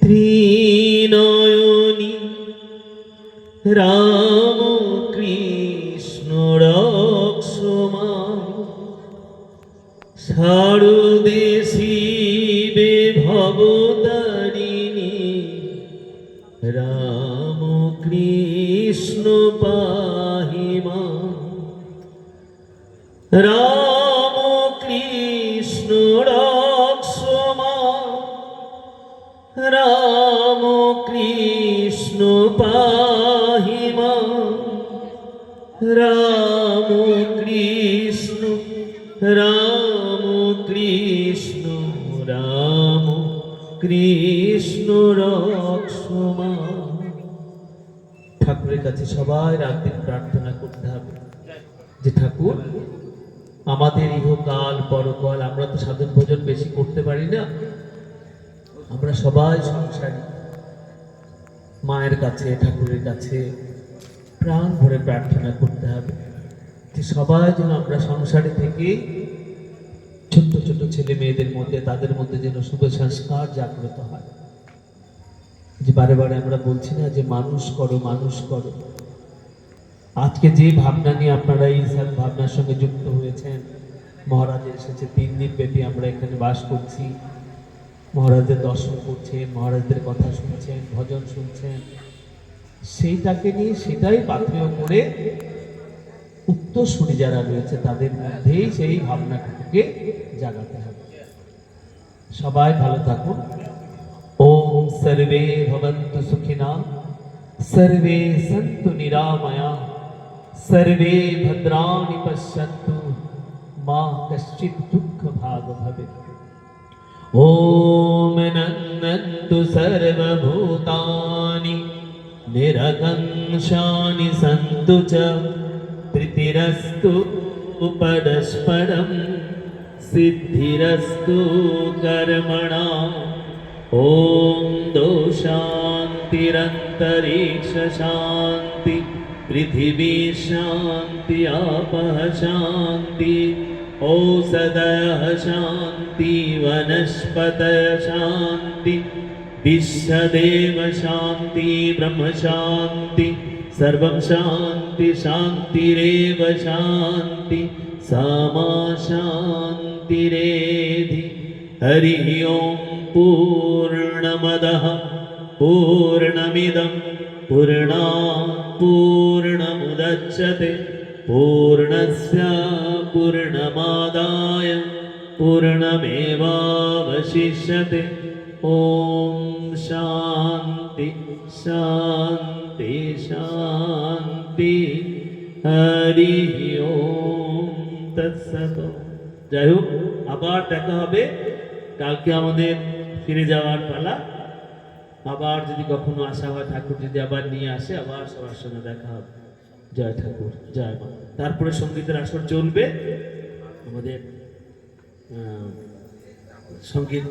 ত্রিনয়নী রাম কৃষ্ণ রক্ষমা শারদে শিবে ভবতারিণী রাম কৃষ্ণ পাহিমা রাম কৃষ্ণ পাহিমা, রাম কৃষ্ণ রাম কৃষ্ণ রাম কৃষ্ণ রক্ষমা। ঠাকুরের কাছে সবাই রাত দিন প্রার্থনা করতে হবে যে, ঠাকুর, আমাদের ইহকাল, পরকাল, আমরা তো সাধন ভোজন বেশি করতে পারি না। আমরা সবাই সংসারী। মায়ের কাছে, ঠাকুরের কাছে প্রাণ ভরে প্রার্থনা করতে হবে যে সবাই যেন আমরা সংসারে থেকে ছোট্ট ছোট ছেলে মেয়েদের মধ্যে, তাদের মধ্যে যেন শুভ সংস্কার জাগ্রত হয়। যে বারে বারে আমরা বলছি না যে মানুষ করো মানুষ করো। আজকে যে ভাবনা নিয়ে আপনারা এই ভাবনার সঙ্গে যুক্ত হয়েছেন, মহারাজ এসেছে, তিন দিন ব্যাপী আমরা এখানে বাস করছি। মহারাজদের দর্শন করছেন, মহারাজদের কথা শুনছেন, ভজন শুনছেন। সেইটাকে নিয়ে সেটাই পাথেয় করে উত্তরসূরি যারা রয়েছে, তাদের মধ্যেই সেই ভাবনাটুকুকে জাগাতে হবে। সবাই ভালো থাকুন। ওম সর্বে ভবন্তু সুখিনা, সর্বে সন্তু নিরাময়া, সর্বে ভদ্রাণি পশ্যন্তু, মা কশ্চিৎ দুঃখ ভাগ ভবে ॐ नन्दन्तु सर्वभूतानि निरकंशानि सन्तु च प्रीतिरस्तु परस्परं सिद्धिरस्तु कर्मणा। ॐ दोषान्तिरन्तरिक्षशान्ति पृथिवी शान्ति आपः शान्ति औषधयः शान्ति वनस्पतय शान्ति विश्वदेव शान्ति ब्रह्म शान्ति सर्वं शान्ति शान्तिरेव शान्ति सामा शान्तिरेधि। हरिः ॐ पूर्णमदः पूर्णमिदं पूर्णात् पूर्णमुदच्यते पूर्णस्य पूर्णमादाय पूर्णमेवावशिष्यते ॐ शान्ति शान्ति शान्ति হরিঃ ওম তৎসৎ যাই হোক আবার দেখা হবে কালকে আমাদের ফিরে যাওয়ার পালা আবার যদি কখনো আসা হয় ঠাকুর যদি আবার নিয়ে আসে আবার সবার সঙ্গে দেখা হবে জয় ঠাকুর জয় মা। তারপরে সঙ্গীতের আসর চলবে। আমাদের সংগীত